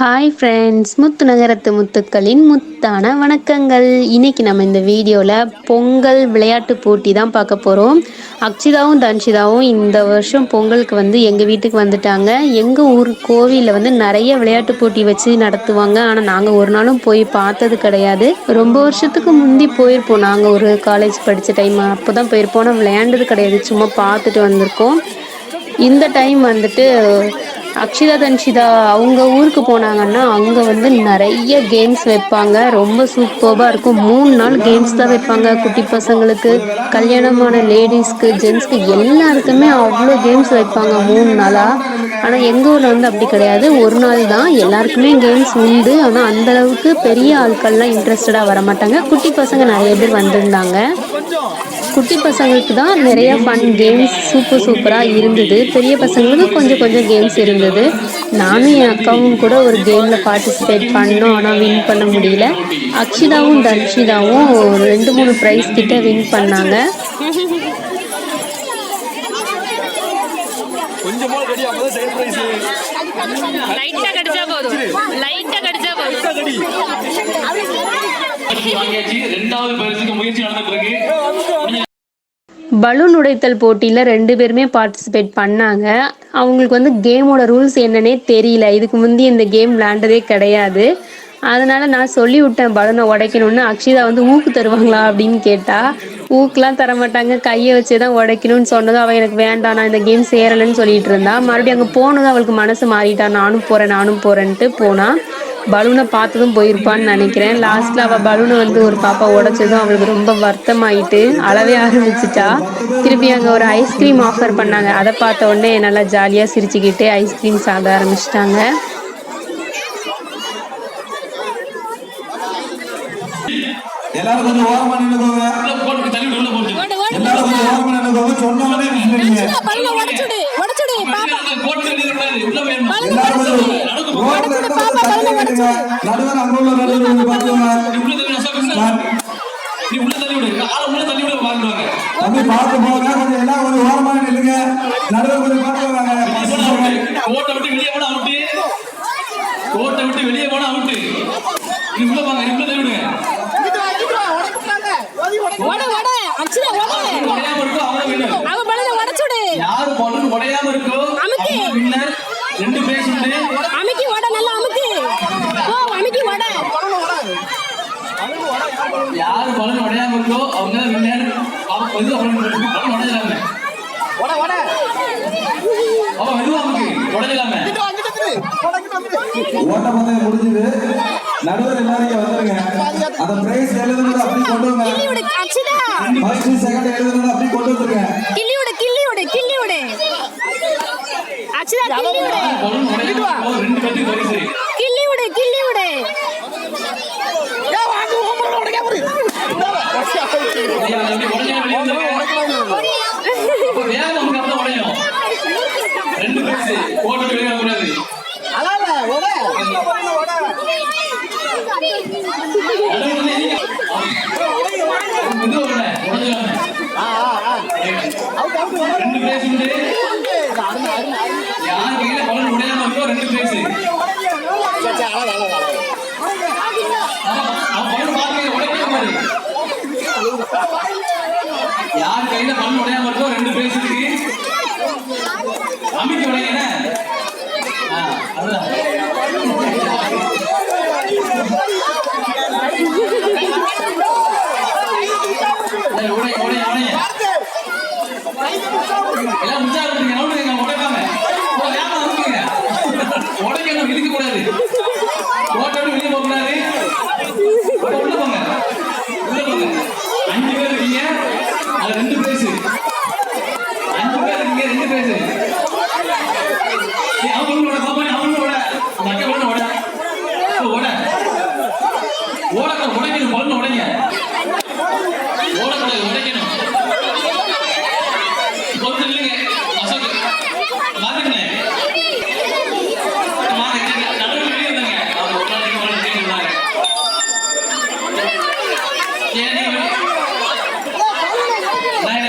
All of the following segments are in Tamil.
ஹாய் ஃப்ரெண்ட்ஸ் முத்து நகரத்து முத்துக்களின் முத்தான வணக்கங்கள் இன்றைக்கி நம்ம இந்த வீடியோவில் பொங்கல் விளையாட்டு போட்டி தான் பார்க்க போகிறோம் அக்ஷிதாவும் தன்ஷிதாவும் இந்த வருஷம் பொங்கலுக்கு வந்து எங்கள் வீட்டுக்கு வந்துட்டாங்க எங்கள் ஊர் கோவிலில் வந்து நிறைய விளையாட்டு போட்டி வச்சு நடத்துவாங்க ஆனால் நாங்கள் ஒரு நாளும் போய் பார்த்தது கிடையாது ரொம்ப வருஷத்துக்கு முந்தி போயிருப்போம் நாங்கள் ஒரு காலேஜ் படித்த டைம் அப்போ தான் போயிருப்போம் ஆனால் விளையாண்டது கிடையாது சும்மா பார்த்துட்டு வந்திருக்கோம் இந்த டைம் வந்துட்டு அக்ஷிதா தன்ஷிதா அவங்க ஊருக்கு போனாங்கன்னா அவங்க வந்து நிறைய கேம்ஸ் வைப்பாங்க ரொம்ப சூப்பர்பாக இருக்கும் மூணு நாள் கேம்ஸ் தான் வைப்பாங்க குட்டி பசங்களுக்கு கல்யாணமான லேடிஸ்க்கு ஜென்ஸ்க்கு எல்லாருக்குமே அவ்வளோ கேம்ஸ் வைப்பாங்க மூணு நாளாக ஆனால் எங்கள் ஊரில் வந்து அப்படி கிடையாது ஒரு நாள் தான் எல்லாருக்குமே கேம்ஸ் உண்டு ஆனால் அந்தளவுக்கு பெரிய ஆட்கள்லாம் இன்ட்ரெஸ்டடாக வரமாட்டாங்க குட்டி பசங்க நிறைய பேர் வந்திருந்தாங்க குட்டி பசங்களுக்கு தான் நிறைய ஃபன் கேம்ஸ் சூப்பர் சூப்பராக இருந்தது பெரிய பசங்களுக்கு கொஞ்சம் கொஞ்சம் கேம்ஸ் இருந்தது நானும் என் அக்காவும் கூட ஒரு கேமில் பார்ட்டிசிபேட் பண்ணோம் ஆனால் வின் பண்ண முடியல அக்ஷிதாவும் தர்ஷிதாவும் ரெண்டு மூணு ப்ரைஸ் கிட்டே வின் பண்ணாங்க முயற்சி நடந்த பிறகு பலூன் உடைத்தல் போட்டியில் ரெண்டு பேருமே பார்ட்டிசிபேட் பண்ணாங்க அவங்களுக்கு வந்து கேமோட ரூல்ஸ் என்னன்னே தெரியல இதுக்கு முந்தி இந்த கேம் விளாண்டதே கிடையாது அதனால் நான் சொல்லி விட்டேன் பலூனை உடைக்கணும்னு அக்ஷிதா வந்து ஊக்கு தருவாங்களா அப்படின்னு கேட்டால் ஊக்கெலாம் தரமாட்டாங்க கையை வச்சு தான் உடைக்கணும்னு சொன்னதும் அவள் எனக்கு வேண்டாம் நான் இந்த கேம் சேரலைன்னு சொல்லிட்டு இருந்தா மறுபடியும் அங்கே போனதும் அவளுக்கு மனசு மாறிட்டான் நானும் போகிறேன் நானும் போகிறேன்ட்டு போனால் பலூனை பார்த்ததும் போயிருப்பான்னு நினைக்கிறேன் லாஸ்ட்டில் அவள் பலூனை வந்து ஒரு பாப்பா உடைச்சதும் அவளுக்கு ரொம்ப வருத்தமாயிட்டு அளவே ஆரம்பிச்சிட்டா திருப்பி அங்கே ஒரு ஐஸ்கிரீம் ஆஃபர் பண்ணாங்க அதை பார்த்த உடனே நல்லா ஜாலியாக சிரிச்சுக்கிட்டு ஐஸ்கிரீம் சாத ஆரம்பிச்சிட்டாங்க எல்லாரும் கொஞ்சம் ஓரமா எல்லாரும் கொஞ்சம் ஓரமா நடுவர் அங்க உள்ள நடுவர் பாத்துவாங்க நீ உள்ள தள்ளி விடு கால உள்ள தள்ளி விடு மாறுவாங்க தம்பி பார்த்து போங்க கொஞ்சம் எல்லாம் கொஞ்சம் ஓரமா நில்லுங்க நடுவர் கொஞ்சம் பார்த்து வாங்க ஓட்ட அந்த பிரைஸ் எழுதுனது அப்படி கொண்டு வாங்க கிள்ளியோட அச்சிதா ஃபர்ஸ்ட் செகண்ட் எழுதுனது அப்படி கொண்டு வந்துருங்க கிள்ளியோட கிள்ளியோட கிள்ளியோட அச்சிதா கிள்ளியோட ரெண்டு பிளேஸ் உண்டு யார் கையில பலன் உடையாம ரெண்டு பிளேஸ் யார் கையில பலன் உடையாம இருக்கோ ரெண்டு பிளேஸ் இருக்கு அமித் உடையன அதுதான் எல்லாம் முச்சா இருக்கீங்க நோட்டு எங்க உடைக்காம உடைக்கணும் இழுக்க கூடாது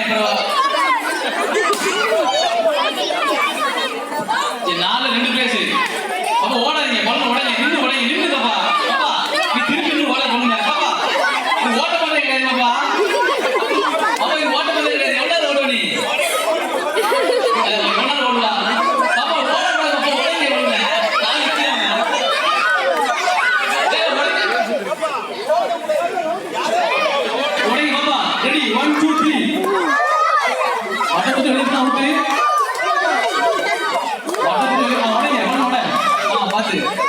감사합니다. 아, padre.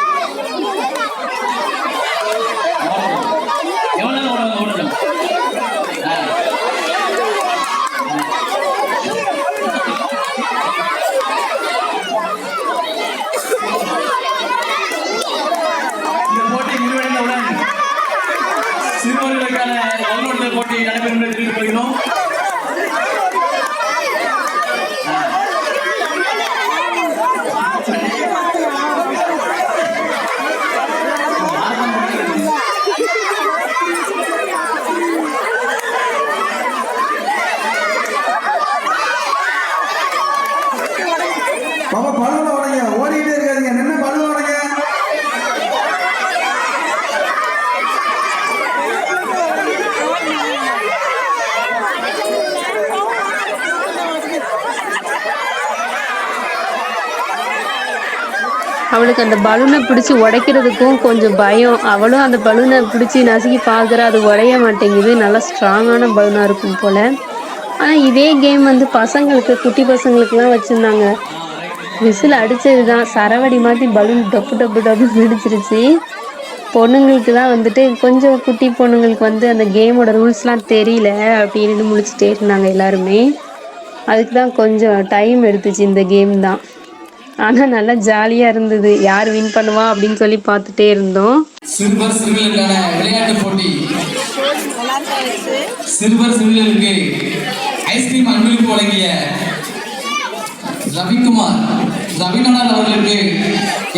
அவளுக்கு அந்த பலூனை பிடிச்சி உடைக்கிறதுக்கும் கொஞ்சம் பயம் அவளும் அந்த பலூனை பிடிச்சி நசுக்கி பார்க்குறா அது உடைய மாட்டேங்குது நல்லா ஸ்ட்ராங்கான பலூனாக இருக்கும் போல் ஆனால் இதே கேம் வந்து பசங்களுக்கு குட்டி பசங்களுக்குலாம் வச்சுருந்தாங்க விசில் அடித்தது தான் சரவடி மாதிரி பலூன் டப்பு டப்பு டப்பு பிடிச்சிருச்சு பொண்ணுங்களுக்கு தான் வந்துட்டு கொஞ்சம் குட்டி பொண்ணுங்களுக்கு வந்து அந்த கேமோட ரூல்ஸ்லாம் தெரியல அப்படின்னு முடிச்சுட்டே இருந்தாங்க எல்லாருமே அதுக்கு தான் கொஞ்சம் டைம் எடுத்துச்சு இந்த கேம் தான் ஆனா நல்லா ஜாலியா இருந்தது யார் வின் பண்ணுவா அப்படின்னு சொல்லி பார்த்துட்டே இருந்தோம் சிறுவர் விளையாட்டு போட்டி ஐஸ்கிரீம் வழங்கிய ரவிக்குமார் ரவீந்திரநாத் அவர்களுக்கு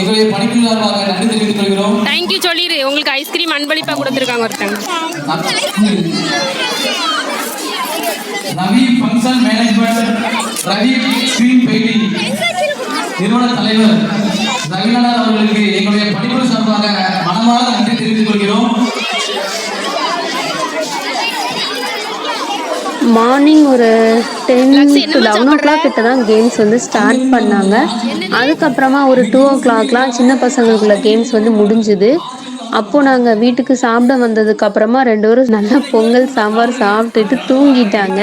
எங்களுடைய நன்றி தெரிவித்துக் கொள்கிறோம் தேங்க்யூ சொல்லிடு உங்களுக்கு ஐஸ்கிரீம் அன்பளிப்பா கொடுத்துருக்காங்க ஒருத்தங்க Ravi function management Ravi screen painting நிறுவன தலைவர் அவர்களுக்கு எங்களுடைய சார்பாக நன்றி தெரிவித்துக் கொள்கிறோம் மார்னிங் ஒரு ten to eleven o'clock கிட்ட தான் கேம்ஸ் வந்து ஸ்டார்ட் பண்ணாங்க அதுக்கப்புறமா ஒரு டூ ஓ கிளாக்லாம் சின்ன பசங்களுக்குள்ள கேம்ஸ் வந்து முடிஞ்சுது அப்போது நாங்கள் வீட்டுக்கு சாப்பிட வந்ததுக்கப்புறமா ரெண்டு பேரும் நல்லா பொங்கல் சாம்பார் சாப்பிட்டுட்டு தூங்கிட்டாங்க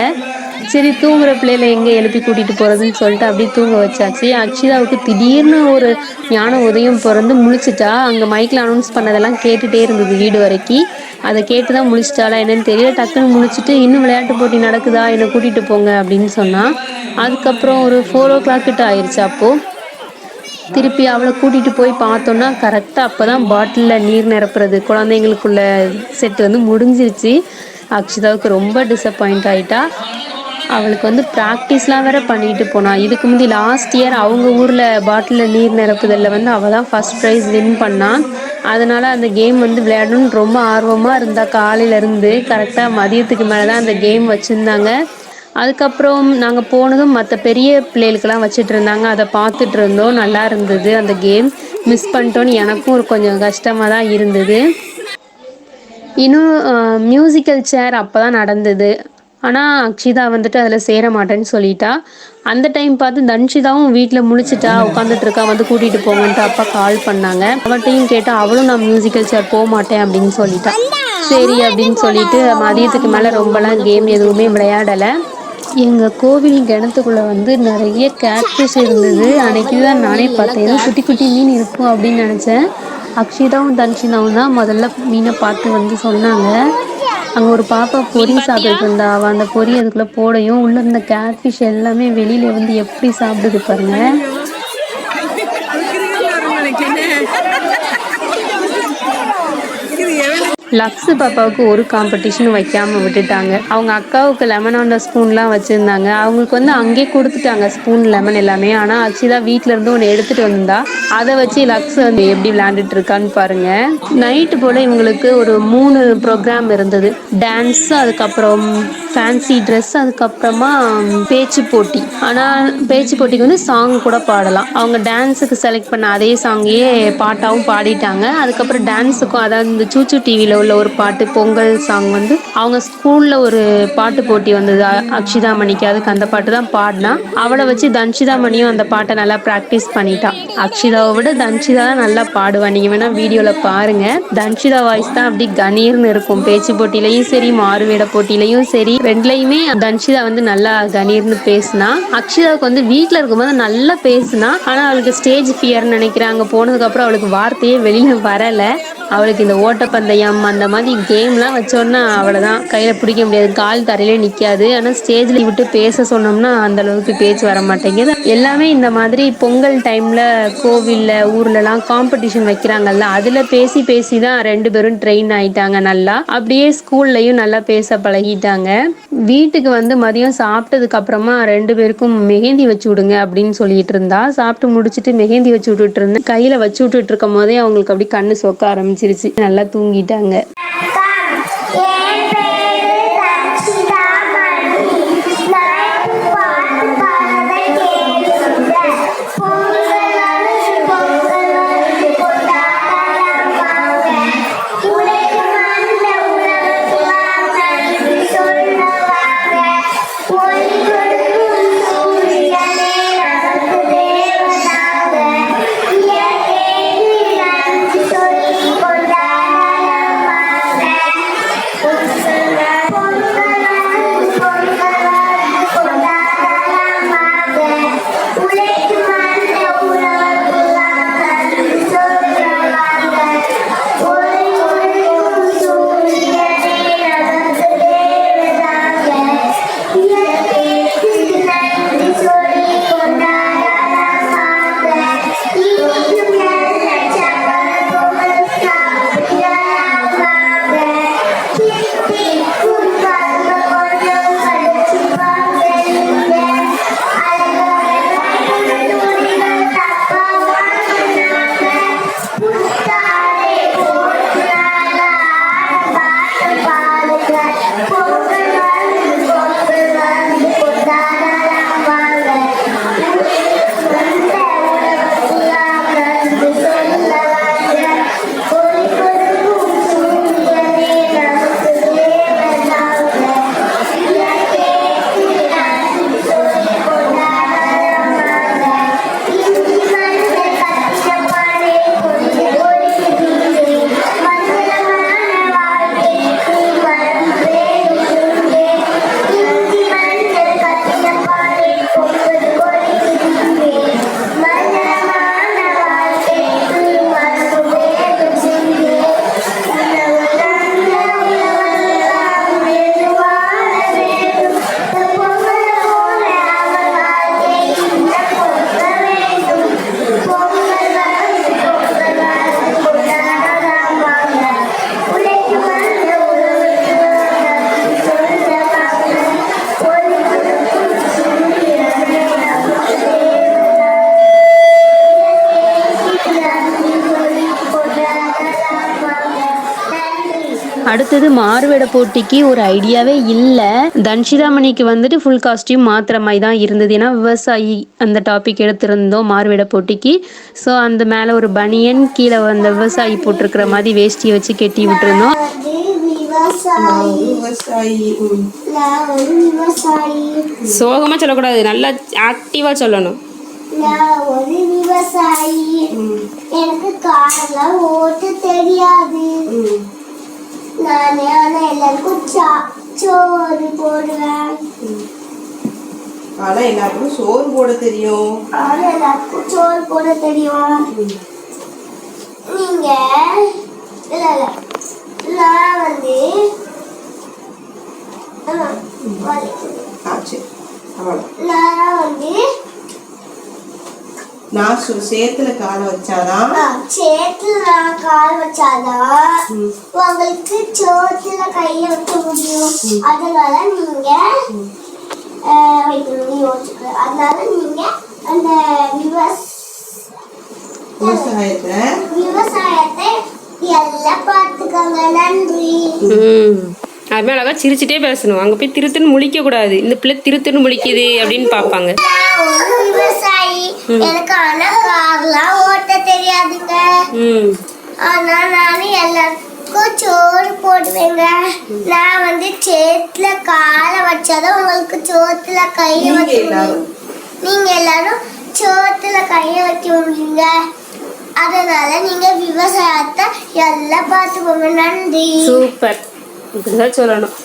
சரி தூங்குற பிள்ளையில எங்கே எழுப்பி கூட்டிகிட்டு போகிறதுன்னு சொல்லிட்டு அப்படியே தூங்க வச்சாச்சு அக்ஷிதாவுக்கு திடீர்னு ஒரு ஞான உதயம் பிறந்து முழிச்சிட்டா அங்கே மைக்கில் அனௌன்ஸ் பண்ணதெல்லாம் கேட்டுகிட்டே இருந்தது வீடு வரைக்கும் அதை கேட்டு தான் முழிச்சிட்டாளா என்னன்னு தெரியல டக்குன்னு முழிச்சிட்டு இன்னும் விளையாட்டு போட்டி நடக்குதா என்னை கூட்டிகிட்டு போங்க அப்படின்னு சொன்னா அதுக்கப்புறம் ஒரு ஃபோர் ஓ கிளாக் கிட்ட ஆயிடுச்சு அப்போது திருப்பி அவளை கூட்டிகிட்டு போய் பார்த்தோன்னா கரெக்டாக அப்போ தான் பாட்டிலில் நீர் நிரப்புறது குழந்தைங்களுக்குள்ள செட் வந்து முடிஞ்சிருச்சு அக்ஷிதாவுக்கு ரொம்ப டிசப்பாயிண்ட் ஆகிட்டா அவளுக்கு வந்து ப்ராக்டிஸ்லாம் வேற பண்ணிட்டு போனாள் இதுக்கு முந்தி லாஸ்ட் இயர் அவங்க ஊரில் பாட்டிலில் நீர் நிரப்புதலில் வந்து அவள் தான் ஃபஸ்ட் ப்ரைஸ் வின் பண்ணான் அதனால் அந்த கேம் வந்து விளையாடணும்னு ரொம்ப ஆர்வமாக இருந்தா காலையிலேருந்து கரெக்டாக மதியத்துக்கு மேலே தான் அந்த கேம் வச்சுருந்தாங்க அதுக்கப்புறம் நாங்கள் போனதும் மற்ற பெரிய பிள்ளைகளுக்கெல்லாம் வச்சுட்டு இருந்தாங்க அதை பார்த்துட்டு இருந்தோம் நல்லா இருந்தது அந்த கேம் மிஸ் பண்ணிட்டோன்னு எனக்கும் கொஞ்சம் கஷ்டமாக தான் இருந்தது இன்னும் மியூசிக்கல் சேர் அப்போ தான் நடந்தது ஆனால் அக்ஷிதா வந்துட்டு அதில் சேர மாட்டேன்னு சொல்லிட்டா அந்த டைம் பார்த்து தன்ஷிதாவும் வீட்டில் முழிச்சிட்டா உட்காந்துட்டு இருக்கா வந்து கூட்டிகிட்டு போங்கன்ட்டு அப்பா கால் பண்ணாங்க அவட்டையும் கேட்டால் அவளும் நான் மியூசிக்கல் சேர் போக மாட்டேன் அப்படின்னு சொல்லிட்டா சரி அப்படின்னு சொல்லிட்டு மதியத்துக்கு மேலே ரொம்பலாம் கேம் எதுவுமே விளையாடலை எங்கள் கோவில் கிணத்துக்குள்ளே வந்து நிறைய கேட்பிஷ் இருந்தது அன்றைக்கி தான் நானே பார்த்தேன் ஏதோ குட்டி குட்டி மீன் இருக்கும் அப்படின்னு நினச்சேன் அக்ஷிதாவும் தன்ஷிதாவும் தான் முதல்ல மீனை பார்த்து வந்து சொன்னாங்க அங்கே ஒரு பாப்பா பொறி சாப்பிட்டு இருந்தா அவள் அந்த பொறி அதுக்குள்ளே போடையும் உள்ளே இருந்த கேட்ஃபிஷ் எல்லாமே வெளியில் வந்து எப்படி சாப்பிடுது பாருங்க லக்ஸு பாப்பாவுக்கு ஒரு காம்படிஷனும் வைக்காமல் விட்டுட்டாங்க அவங்க அக்காவுக்கு லெமன் ஆண்ட ஸ்பூன்லாம் வச்சுருந்தாங்க அவங்களுக்கு வந்து அங்கேயே கொடுத்துட்டாங்க ஸ்பூன் லெமன் எல்லாமே ஆனால் அச்சுதான் வீட்டில் இருந்து ஒன்று எடுத்துகிட்டு வந்தா அதை வச்சு லக்ஸ் வந்து எப்படி விளையாண்டுட்டு இருக்கான்னு பாருங்க நைட்டு போல் இவங்களுக்கு ஒரு மூணு ப்ரோக்ராம் இருந்தது டான்ஸ் அதுக்கப்புறம் ஃபேன்சி ட்ரெஸ் அதுக்கப்புறமா பேச்சு போட்டி ஆனால் பேச்சு போட்டிக்கு வந்து சாங் கூட பாடலாம் அவங்க டான்ஸுக்கு செலக்ட் பண்ண அதே சாங்கையே பாட்டாகவும் பாடிட்டாங்க அதுக்கப்புறம் டான்ஸுக்கும் அதாவது இந்த சூச்சு டிவியில் உள்ள ஒரு பாட்டு பொங்கல் சாங் வந்து அவங்க ஸ்கூலில் ஒரு பாட்டு போட்டி வந்தது அக்ஷிதா மணிக்கு அதுக்கு அந்த பாட்டு தான் பாடினா அவளை வச்சு தன்ஷிதா மணியும் அந்த பாட்டை நல்லா ப்ராக்டிஸ் பண்ணிட்டான் அக்ஷிதாவை விட தன்ஷிதா தான் நல்லா பாடுவான் நீங்கள் வேணால் வீடியோவில் பாருங்கள் தன்ஷிதா வாய்ஸ் தான் அப்படி கணீர்னு இருக்கும் பேச்சு போட்டியிலையும் சரி மாறுவேட போட்டியிலையும் சரி அந்த தன்ஷிதா வந்து நல்லா கணீர்னு பேசினா அக்ஷிதாவுக்கு வந்து வீட்டில் இருக்கும்போது நல்லா பேசினா ஆனால் அவளுக்கு ஸ்டேஜ் ஃபியர்னு நினைக்கிறாங்க போனதுக்கப்புறம் அவளுக்கு வார்த்தையே வெளியில் வரலை அவளுக்கு இந்த ஓட்டப்பந்தயம் அந்த மாதிரி கேம்லாம் வச்சோன்னா அவ்வளோதான் கையில் பிடிக்க முடியாது கால் தரையிலே நிற்காது ஆனால் ஸ்டேஜில் விட்டு பேச சொன்னோம்னா அந்த அளவுக்கு பேச்சு வர மாட்டேங்குது எல்லாமே இந்த மாதிரி பொங்கல் டைமில் கோவிலில் ஊர்லலாம் காம்படிஷன் வைக்கிறாங்கல்ல அதில் பேசி பேசி தான் ரெண்டு பேரும் ட்ரெயின் ஆயிட்டாங்க நல்லா அப்படியே ஸ்கூல்லையும் நல்லா பேச பழகிட்டாங்க வீட்டுக்கு வந்து மதியம் சாப்பிட்டதுக்கு அப்புறமா ரெண்டு பேருக்கும் மெஹந்தி வச்சு விடுங்க அப்படின்னு சொல்லிட்டு இருந்தா சாப்பிட்டு முடிச்சுட்டு மெஹந்தி வச்சு விட்டுட்டு இருந்தேன் கையில வச்சு விட்டுட்டு இருக்கும் போதே அவங்களுக்கு அப்படி கண்ணு சொக்க ஆரம்பிச்சிருச்சு நல்லா தூங்கிட்டாங்க அடுத்தது மாறுவேட போட்டிக்கு ஒரு ஐடியாவே இல்லை தன்ஷிதாமணிக்கு வந்துட்டு ஃபுல் காஸ்டியூம் மாத்திரமாய் மாதிரி தான் இருந்தது ஏன்னா விவசாயி அந்த டாபிக் எடுத்திருந்தோம் மாறுவேட போட்டிக்கு ஸோ அந்த மேலே ஒரு பனியன் கீழே வந்த விவசாயி போட்டிருக்கிற மாதிரி வேஷ்டியை வச்சு கெட்டி விட்டுருந்தோம் சோகமா சொல்லக்கூடாது நல்லா ஆக்டிவா சொல்லணும் எனக்கு காரெல்லாம் ஓட்டு தெரியாது நானே ஆனா எல்லாருக்கும் சோறு போடுவேன் ஆனா எல்லாருக்கும் சோறு போட தெரியும் ஆனா எல்லாருக்கும் சோறு தெரியும் நீங்க இல்ல இல்ல நான் வந்து நாசு சேத்துல కాలు వచ్చాదా சேத்துல కాలు வச்சாதா உங்களுக்கு சோத்துல கைய வைக்க முடியும் அதனால நீங்க அதனால நீங்க அந்த விவசாயத்தை விவசாயத்தை எல்லாம் பார்த்துக்கோங்க நன்றி எல்லாருமே அழகாக சிரிச்சுட்டே பேசணும் அங்கே போய் திருத்துன்னு முழிக்கக்கூடாது இந்த பிள்ளை திருத்துன்னு முழிக்குது அப்படின்னு பார்ப்பாங்க ஆனால் நான் எல்லாருக்கும் சோறு போடுவேங்க நான் வந்து சேத்துல காலை வச்சாதான் உங்களுக்கு சோத்துல கையை வைக்கணும் நீங்க எல்லாரும் சோத்துல கையை வைக்க முடியுங்க அதனால நீங்க விவசாயத்தை எல்லாம் பார்த்துக்கோங்க நன்றி சூப்பர் இப்படிதான் சொல்லணும்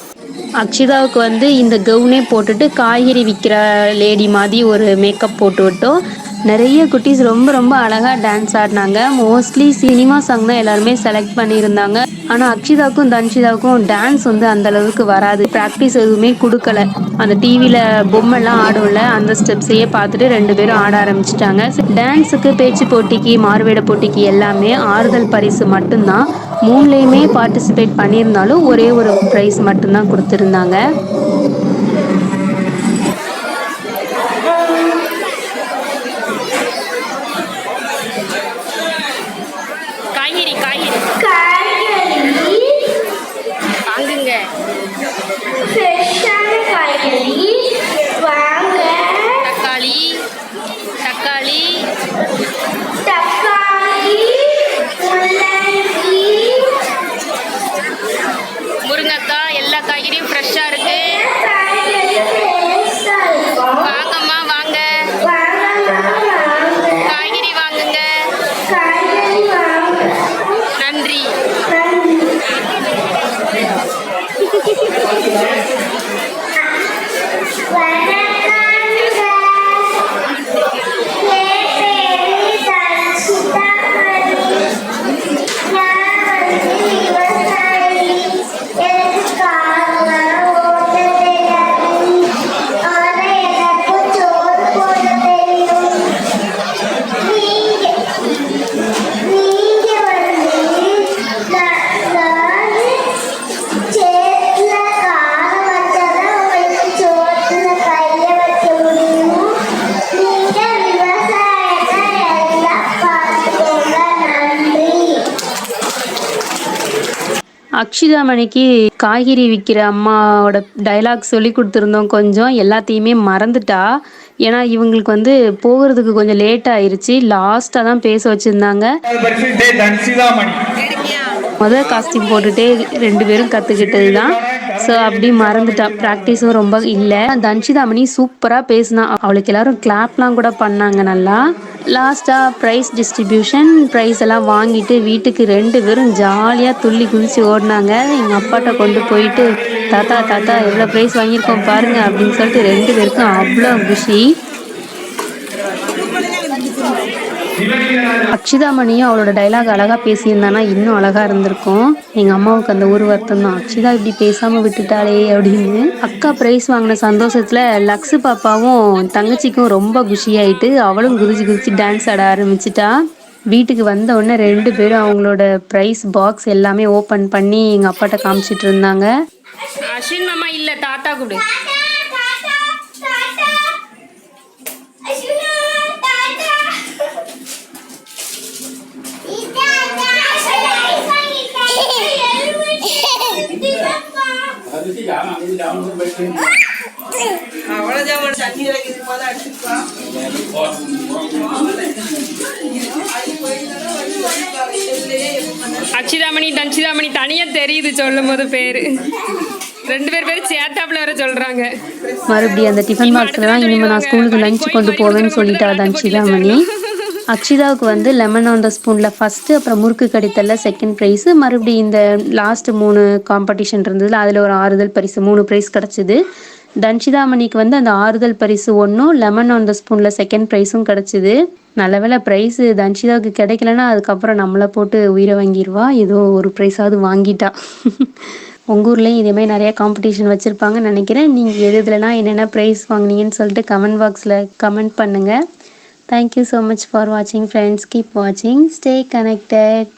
அக்ஷிதாவுக்கு வந்து இந்த கவுனே போட்டுட்டு காய்கறி விற்கிற லேடி மாதிரி ஒரு மேக்கப் போட்டு விட்டோம் நிறைய குட்டீஸ் ரொம்ப ரொம்ப அழகாக டான்ஸ் ஆடினாங்க மோஸ்ட்லி சினிமா சாங் தான் எல்லாருமே செலக்ட் பண்ணியிருந்தாங்க ஆனால் அக்ஷிதாவுக்கும் தன்ஷிதாக்கும் டான்ஸ் வந்து அந்த அளவுக்கு வராது ப்ராக்டிஸ் எதுவுமே கொடுக்கல அந்த டிவியில் பொம்மைலாம் ஆடும்ல அந்த ஸ்டெப்ஸையே பார்த்துட்டு ரெண்டு பேரும் ஆட ஆரம்பிச்சிட்டாங்க டான்ஸுக்கு பேச்சு போட்டிக்கு மார்வேட போட்டிக்கு எல்லாமே ஆறுதல் பரிசு மட்டும்தான் மூணுலேயுமே பார்ட்டிசிபேட் பண்ணியிருந்தாலும் ஒரே ஒரு ப்ரைஸ் மட்டும்தான் கொடுத்துருந்தாங்க அக்ஷிதாமணிக்கு காய்கறி விற்கிற அம்மாவோட டைலாக் சொல்லி கொடுத்துருந்தோம் கொஞ்சம் எல்லாத்தையுமே மறந்துட்டா ஏன்னா இவங்களுக்கு வந்து போகிறதுக்கு கொஞ்சம் லேட் ஆயிருச்சு லாஸ்ட்டாக தான் பேச வச்சுருந்தாங்க முதல் காஸ்டியூம் போட்டுட்டே ரெண்டு பேரும் கற்றுக்கிட்டது தான் ஸோ அப்படி மறந்துட்டான் ப்ராக்டிஸும் ரொம்ப இல்லை தன்ஷிதாமணி சூப்பராக பேசினா அவளுக்கு எல்லாரும் கிளாப்லாம் கூட பண்ணாங்க நல்லா லாஸ்ட்டாக ப்ரைஸ் டிஸ்ட்ரிபியூஷன் ப்ரைஸ் எல்லாம் வாங்கிட்டு வீட்டுக்கு ரெண்டு பேரும் ஜாலியாக துள்ளி குளிச்சு ஓடினாங்க எங்கள் அப்பாட்ட கொண்டு போயிட்டு தாத்தா தாத்தா எவ்வளோ ப்ரைஸ் வாங்கியிருக்கோம் பாருங்கள் அப்படின்னு சொல்லிட்டு ரெண்டு பேருக்கும் அவ்வளோ குஷி அக்ஷிதாமணியும் அவளோட டைலாக் அழகாக பேசியிருந்தானா இன்னும் அழகாக இருந்திருக்கும் எங்கள் அம்மாவுக்கு அந்த ஒரு வருத்தம் தான் அக்ஷிதா இப்படி பேசாமல் விட்டுட்டாளே அப்படின்னு அக்கா ப்ரைஸ் வாங்கின சந்தோஷத்தில் லக்ஸு பாப்பாவும் தங்கச்சிக்கும் ரொம்ப குஷியாயிட்டு அவளும் குதிச்சு குதிச்சு டான்ஸ் ஆட ஆரம்பிச்சிட்டா வீட்டுக்கு வந்த உடனே ரெண்டு பேரும் அவங்களோட ப்ரைஸ் பாக்ஸ் எல்லாமே ஓப்பன் பண்ணி எங்கள் அப்பாட்ட காமிச்சிட்டு இருந்தாங்க அஸ்வின் மாமா இல்லை தாத்தா கூட அச்சிதாமணி தன்சிதாமணி தனியா தெரியுது சொல்லும் போது பேரு ரெண்டு பேர் பேரும் சேத்தாப்புல வர சொல்றாங்க மறுபடியும் அந்த டிஃபன் பாக்ஸ்ல தான் இனிமே நான் ஸ்கூலுக்கு லஞ்ச் கொண்டு போவேன்னு சொல்லிட்டா தன்சிதாமணி அக்ஷிதாவுக்கு வந்து லெமன் ஆன் த ஸ்பூனில் ஃபஸ்ட்டு அப்புறம் முறுக்கு கடித்தலில் செகண்ட் ப்ரைஸு மறுபடியும் இந்த லாஸ்ட் மூணு காம்படிஷன் இருந்ததில் அதில் ஒரு ஆறுதல் பரிசு மூணு ப்ரைஸ் கிடச்சிது தன்ஷிதாமணிக்கு வந்து அந்த ஆறுதல் பரிசு ஒன்றும் லெமன் ஆன் த ஸ்பூனில் செகண்ட் ப்ரைஸும் கிடச்சிது நல்ல வேலை ப்ரைஸு தன்ஷிதாவுக்கு கிடைக்கலன்னா அதுக்கப்புறம் நம்மளை போட்டு உயிரை வாங்கிடுவா ஏதோ ஒரு ப்ரைஸாவது வாங்கிட்டா உங்கள் ஊர்லேயும் இதேமாதிரி நிறையா காம்படிஷன் வச்சுருப்பாங்கன்னு நினைக்கிறேன் நீங்கள் எது இதுலலாம் என்னென்ன ப்ரைஸ் வாங்கினீங்கன்னு சொல்லிட்டு கமெண்ட் பாக்ஸில் கமெண்ட் பண்ணுங்கள் Thank you so much for watching, friends. Keep watching. Stay connected.